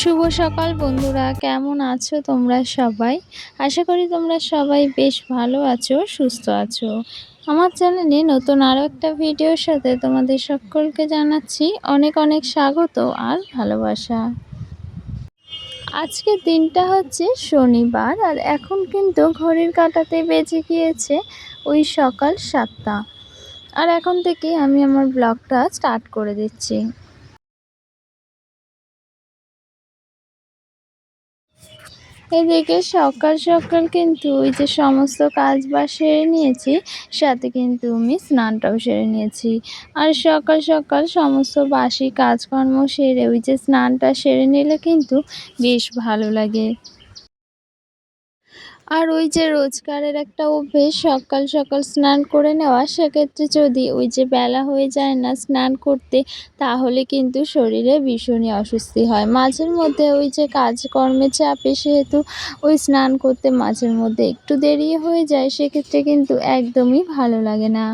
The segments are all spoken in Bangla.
শুভ সকাল বন্ধুরা, কেমন আছো তোমরা সবাই? আশা করি তোমরা সবাই বেশ ভালো আছো, সুস্থ আছো। আমার চ্যানেলে নতুন আরও একটা ভিডিওর সাথে তোমাদের সকলকে জানাচ্ছি অনেক অনেক স্বাগত আর ভালোবাসা। আজকের দিনটা হচ্ছে শনিবার আর এখন কিন্তু ঘড়ির কাটাতে বেজে গিয়েছে ওই সকাল সাতটা। আর এখন থেকে আমি আমার ব্লগটা স্টার্ট করে দিচ্ছি। এদিকে সকাল সকাল কিন্তু ওই যে সমস্ত কাজ বা সেরে নিয়েছি, সাথে কিন্তু আমি স্নানটাও সেরে নিয়েছি। আর সকাল সকাল সমস্ত বাসি কাজকর্ম সেরে ওই যে স্নানটা সেরে নিলে কিন্তু বেশ ভালো লাগে। আর ওই যে রোজগারের একটা অভ্যেস, সকাল সকাল স্নান করে নেওয়া, সেক্ষেত্রে যদি ওই যে বেলা হয়ে যায় না স্নান করতে, তাহলে কিন্তু শরীরে ভীষণই অস্বস্তি হয়। মাঝের মধ্যে ওই যে কাজকর্মে চাপে সেহেতু ওই স্নান করতে মাঝের মধ্যে একটু দেরি হয়ে যায়, সেক্ষেত্রে কিন্তু একদমই ভালো লাগে না।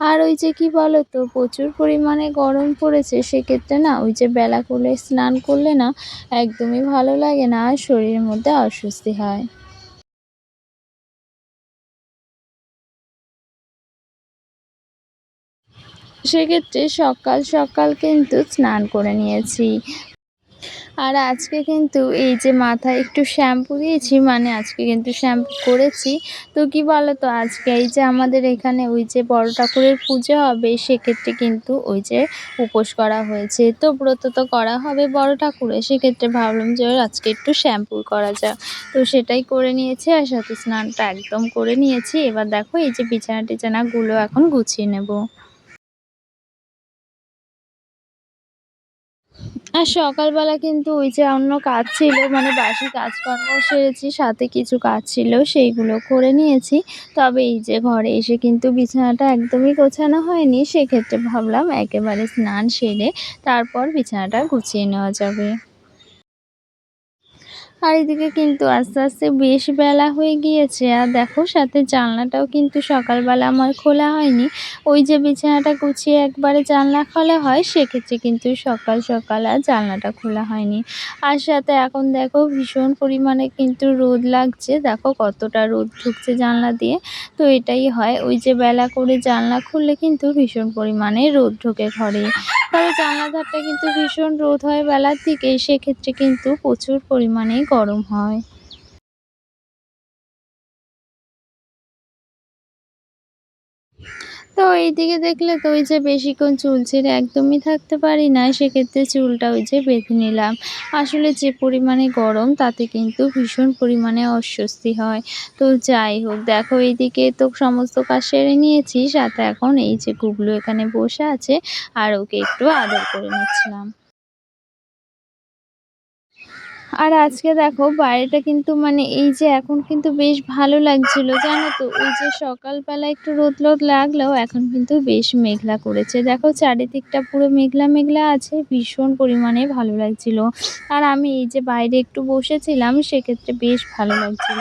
আর ওই যে কি বলো তো প্রচুর পরিমাণে গরম পড়েছে, সেক্ষেত্রে না ওই যে বেলা করলে, স্নান করলে না একদমই ভালো লাগে না, আর শরীরের মধ্যে অস্বস্তি হয়। সেক্ষেত্রে সকাল সকাল কিন্তু স্নান করে নিয়েছি। আর আজকে কিন্তু এই যে মাথায় একটু শ্যাম্পু দিয়েছি মানে আজকে কিন্তু শ্যাম্পু করেছি। তো কি বলো তো আজকে এই যে আমাদের এখানে ওই যে বড় ঠাকুরের পুজো হবে, সেক্ষেত্রে কিন্তু ওই যে উপোস করা হয়েছে। তো ব্রত তো করা হবে বড় ঠাকুরের সেক্ষেত্রে ভাবলাম যে আজকে একটু শ্যাম্পু করা যাক। তো সেটাই করে নিয়েছি আর সাথে স্নানটা একদম করে নিয়েছি। এবার দেখো এই যে বিছানা টিছানাগুলো এখন গুছিয়ে নেব। আর সকালবেলা কিন্তু ওই যে অন্য কাজ ছিল মানে বাসি কাজকর্ম সেরেছি, সাথে কিছু কাজ ছিল, সেইগুলো করে নিয়েছি। তবে এই যে ঘরে এসে কিন্তু বিছানাটা একদমই গোছানো হয়নি, সেক্ষেত্রে ভাবলাম একেবারে স্নান সেরে তারপর বিছানাটা গুছিয়ে নেওয়া যাবে। আর এদিকে কিন্তু আস্তে আস্তে বেশ বেলা হয়ে গিয়েছে। আর দেখো, সাথে জানলাটাও কিন্তু সকালবেলা আমার খোলা হয়নি। ওই যে বিছানাটা গুছিয়ে একবারে জানলা খোলা হয়, সেক্ষেত্রে কিন্তু সকাল সকাল আর জানলাটা খোলা হয়নি। আর সাথে এখন দেখো, ভীষণ পরিমাণে কিন্তু রোদ লাগছে। দেখো, কতটা রোদ ঢুকছে জানলা দিয়ে। তো এটাই হয়, ওই যে বেলা করে জানলা খুললে কিন্তু ভীষণ পরিমাণে রোদ ঢোকে ঘরে। তবে জানলা ধারটা কিন্তু ভীষণ রোদ হয় বেলার দিকে, সেক্ষেত্রে কিন্তু প্রচুর পরিমাণে গরম হয়। তো এইদিকে দেখলে তো ওই যে বেশিক্ষণ চুল ছেড়ে একদমই থাকতে পারি না সেক্ষেত্রে চুলটা ওই যে বেঁধে নিলাম। আসলে যে পরিমাণে গরম, তাতে কিন্তু ভীষণ পরিমাণে অস্বস্তি হয়। তো যাই হোক, দেখো এইদিকে তো সমস্ত কাজ সেরে নিয়েছি, সাথে এখন এই যে গুগলু এখানে বসে আছে, আর ওকে একটু আদর করে নিচ্ছিলাম। আর আজকে দেখো বাইরেটা কিন্তু মানে এই যে এখন কিন্তু বেশ ভালো লাগছিল, জানো তো? ওই যে সকালবেলা একটু রোদ রোদ লাগলেও এখন কিন্তু বেশ মেঘলা করেছে। দেখো চারিদিকটা পুরো মেঘলা মেঘলা আছে, ভীষণ পরিমাণে ভালো লাগছিল। আর আমি এই যে বাইরে একটু বসেছিলাম, সেক্ষেত্রে বেশ ভালো লাগছিল।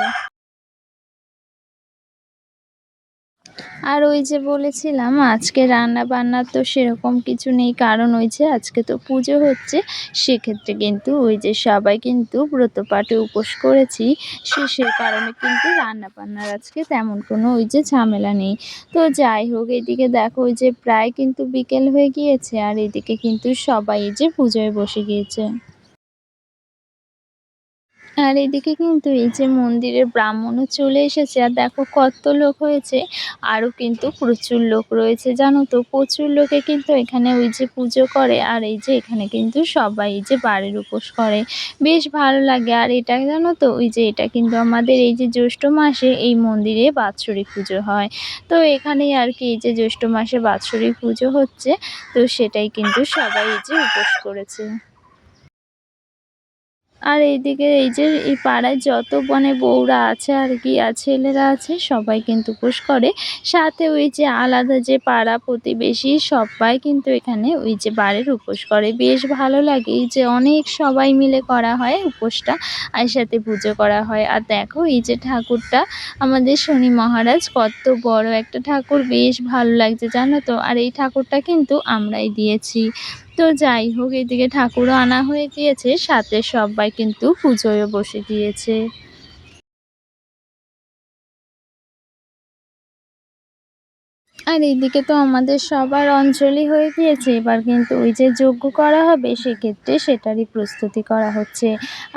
আর ওই যে বলেছিলাম, আজকে রান্না বান্না তো সেরকম কিছু নেই, কারণ ওই যে আজকে তো পুজো হচ্ছে। সেক্ষেত্রে কিন্তু ওই যে সবাই কিন্তু ব্রত ব্রতপাঠে উপোস করেছি, সে সে কারণে কিন্তু রান্না বান্নার আজকে তেমন কোনো ওই যে ঝামেলা নেই। তো যাই হোক, এদিকে দেখো ওই যে প্রায় কিন্তু বিকেল হয়ে গিয়েছে, আর এদিকে কিন্তু সবাই যে পুজোয় বসে গিয়েছে। আর এদিকে কিন্তু এই যে মন্দিরের ব্রাহ্মণও চলে এসেছে, আর দেখো কত লোক হয়েছে, আরও কিন্তু প্রচুর লোক রয়েছে, জানো তো? প্রচুর লোকে কিন্তু এখানে ওই যে পুজো করে, আর এই যে এখানে কিন্তু সবাই এই যে বাড়ির উপোস করে। বেশ ভালো লাগে, আর এটা জানো তো, ওই যে এটা কিন্তু আমাদের এই যে জ্যৈষ্ঠ মাসে এই মন্দিরে বাৎসরিক পুজো হয়। তো এখানেই আর কি এই যে জ্যৈষ্ঠ মাসে বাৎসরিক পুজো হচ্ছে, তো সেটাই কিন্তু সবাই এই যে উপোস করেছে। আর এইদিকে এই যে এই পাড়ায় যত মানে বউরা আছে আর কি, আর ছেলেরা আছে, সবাই কিন্তু উপোস করে। সাথে ওই যে আলাদা যে পাড়া প্রতিবেশী সবাই কিন্তু এখানে ওই যে বাড়ির উপোস করে। বেশ ভালো লাগে এই যে অনেক সবাই মিলে করা হয় উপোসটা, আর সাথে পুজো করা হয়। আর দেখো এই যে ঠাকুরটা, আমাদের শনি মহারাজ কত বড় একটা ঠাকুর, বেশ ভালো লাগছে, জানো তো? আর এই ঠাকুরটা কিন্তু আমরাই দিয়েছি। তো যাই হোক এদিকে ঠাকুরও আনা হয়ে গিয়েছে সাথে সবাই কিন্তু পুজোয় বসে গিয়েছে। আর এইদিকে তো আমাদের সবার অঞ্চলই হয়ে গিয়েছে। এবার কিন্তু ওই যে যজ্ঞ করা হবে, সেক্ষেত্রে সেটারই প্রস্তুতি করা হচ্ছে।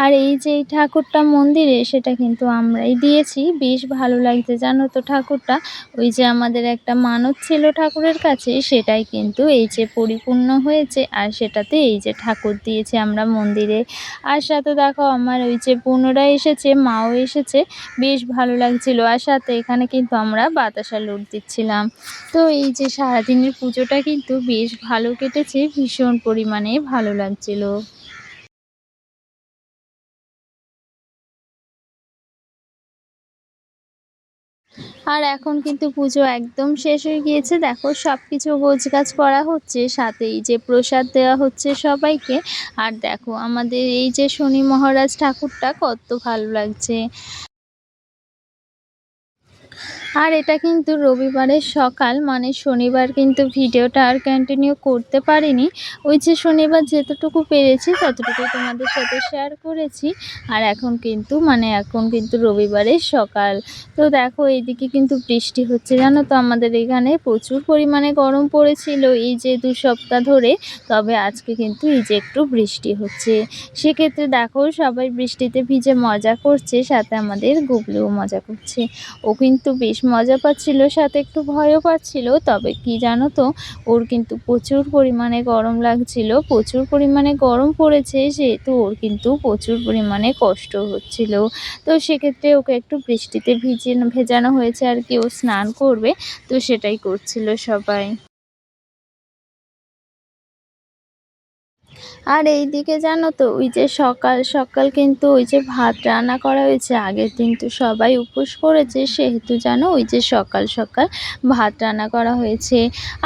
আর এই যে এই ঠাকুরটা মন্দিরে, সেটা কিন্তু আমরাই দিয়েছি। বেশ ভালো লাগছে, জানো তো ঠাকুরটা? ওই যে আমাদের একটা মানত ছিল ঠাকুরের কাছে, সেটাই কিন্তু এই যে পরিপূর্ণ হয়েছে। আর সেটাতে এই যে ঠাকুর দিয়েছে আমরা মন্দিরে। আর সাথে দেখো, আমার ওই যে বোনরা এসেছে, মাও এসেছে। বেশ ভালো লাগছিল। আর সাথে এখানে কিন্তু আমরা বাতাসা লুট দিচ্ছিলাম। তো এই যে সারাদিনের পুজোটা কিন্তু বেশ ভালো কেটেছে, ভীষণ পরিমাণে ভালো লাগছিল। আর এখন কিন্তু পুজো একদম শেষ হয়ে গিয়েছে। দেখো সব কিছু গোছগাছ করা হচ্ছে, সাথে এই যে প্রসাদ দেওয়া হচ্ছে সবাইকে। আর দেখো, আমাদের এই যে শনি মহারাজ ঠাকুরটা কত ভালো লাগছে। আর এটা কিন্তু রবিবারের সকাল মানে শনিবার কিন্তু ভিডিওটা আর কন্টিনিউ করতে পারিনি। ওই যে শনিবার যেতটুকু পেরেছি ততটুকু তোমাদের সাথে শেয়ার করেছি। আর এখন কিন্তু মানে এখন কিন্তু রবিবারের সকাল। তো দেখো, এইদিকে কিন্তু বৃষ্টি হচ্ছে, জানো তো? আমাদের এখানে প্রচুর পরিমাণে গরম পড়েছিল এই যে দু সপ্তাহ ধরে। তবে আজকে কিন্তু এই যে একটু বৃষ্টি হচ্ছে। সেক্ষেত্রে দেখো, সবাই বৃষ্টিতে ভিজে মজা করছে, সাথে আমাদের গুবলুও মজা করছে। ও কিন্তু বেশ মজা পাচ্ছিল, সাথে একটু ভয়ও পাচ্ছিল, তবে কি জানো তো, ওর কিন্তু প্রচুর পরিমাণে গরম লাগছিল। প্রচুর পরিমাণে গরম পড়েছে সেহেতু ওর কিন্তু প্রচুর পরিমাণে কষ্ট হচ্ছিল। তো সেক্ষেত্রে ওকে একটু বৃষ্টিতে ভিজে ভেজানো হয়েছে আর কি, ও স্নান করবে, তো সেটাই করছিল সবাই। আর এই দিকে জানো তো, ওই যে সকাল সকাল কিন্তু ওই যে ভাত রান্না করা হয়েছে, আগের দিন তো সবাই উপোস করেছে, সেহেতু জানো ওই যে সকাল সকাল ভাত রান্না করা হয়েছে।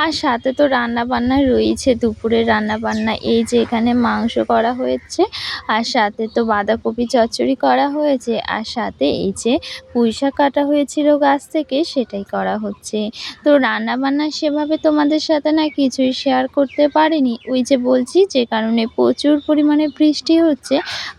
আর সাথে তো রান্না বান্না রয়েছে, দুপুরের রান্না বান্না এই যে এখানে মাংস করা হয়েছে, আর সাথে তো বাঁধাকপি চচ্চড়ি করা হয়েছে, আর সাথে এই যে পুঁইশাক কাটা হয়েছিল গাছ থেকে, সেটাই করা হচ্ছে। তো রান্না বান্না সেভাবে তোমাদের সাথে না কিছুই শেয়ার করতে পারিনি, ওই যে বলছি যে কারণে প্রচুর পরিমাণে বৃষ্টি হচ্ছে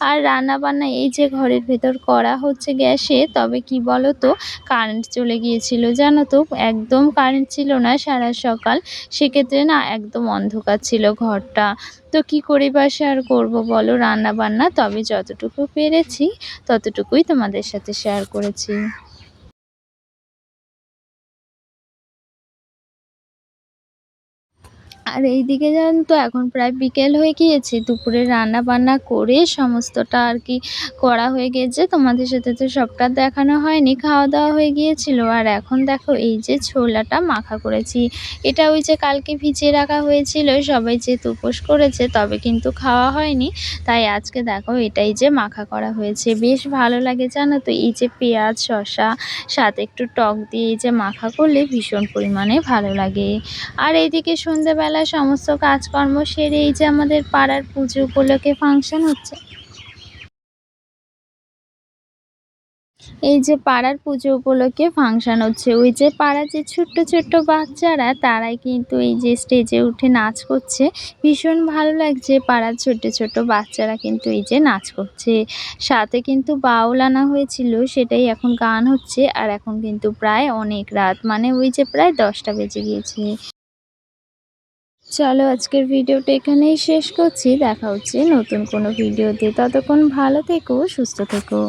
আর রান্না বান্না এই যে ঘরের ভেতর করা হচ্ছে গ্যাসে, তবে কি বলো তো কারেন্ট চলে গিয়েছিল, জানো তো? একদম কারেন্ট ছিল না সারা সকাল। সেক্ষেত্রে না একদম অন্ধকার ছিল ঘরটা। তো কি করে বা শেয়ার করব বলো রান্না বান্না তবে যতটুকু পেরেছি, ততটুকুই তোমাদের সাথে শেয়ার করেছি। আর এই দিকে জানেন তো, এখন প্রায় বিকেল হয়ে গিয়েছে। দুপুরে রান্না বান্না করে সমস্তটা আর কি করা হয়ে গিয়েছে তোমাদের সাথে তো সবটা দেখানো হয়নি খাওয়া দাওয়া হয়ে গিয়েছিল। আর এখন দেখো, এই যে ছোলাটা মাখা করেছি। এটা ওই যে কালকে ভিজিয়ে রাখা হয়েছিল, সবাই যে উপোস করেছে, তবে কিন্তু খাওয়া হয়নি। তাই আজকে দেখো, এটাই যে মাখা করা হয়েছে। বেশ ভালো লাগে জানো তো, এই যে পেঁয়াজ, শসা, সাথে একটু টক দিয়ে এই যে মাখা করলে ভীষণ পরিমাণে ভালো লাগে। আর এইদিকে সন্ধ্যেবেলা সমস্ত কাজকর্ম সেরে এই যে আমাদের পাড়ার পুজো উপলক্ষে ফাংশন হচ্ছে। এই যে পাড়ার পুজো উপলক্ষে ফাংশন হচ্ছে। ওই যে পাড়ার যে ছোট্ট ছোট্ট বাচ্চারা, তারাই কিন্তু এই যে স্টেজে উঠে নাচ করছে। ভীষণ ভালো লাগছে পাড়ার ছোট্ট ছোট্ট বাচ্চারা কিন্তু এই যে নাচ করছে। সাথে কিন্তু বাউল আনা হয়েছিল, সেটাই এখন গান হচ্ছে। আর এখন কিন্তু প্রায় অনেক রাত। মানে ওই যে প্রায় দশটা বেজে গিয়েছে। চলো আজকের ভিডিওটা এখানেই শেষ করছি। দেখা হচ্ছে নতুন কোনো ভিডিওতে। ততক্ষণ ভালো থেকো, সুস্থ থেকো।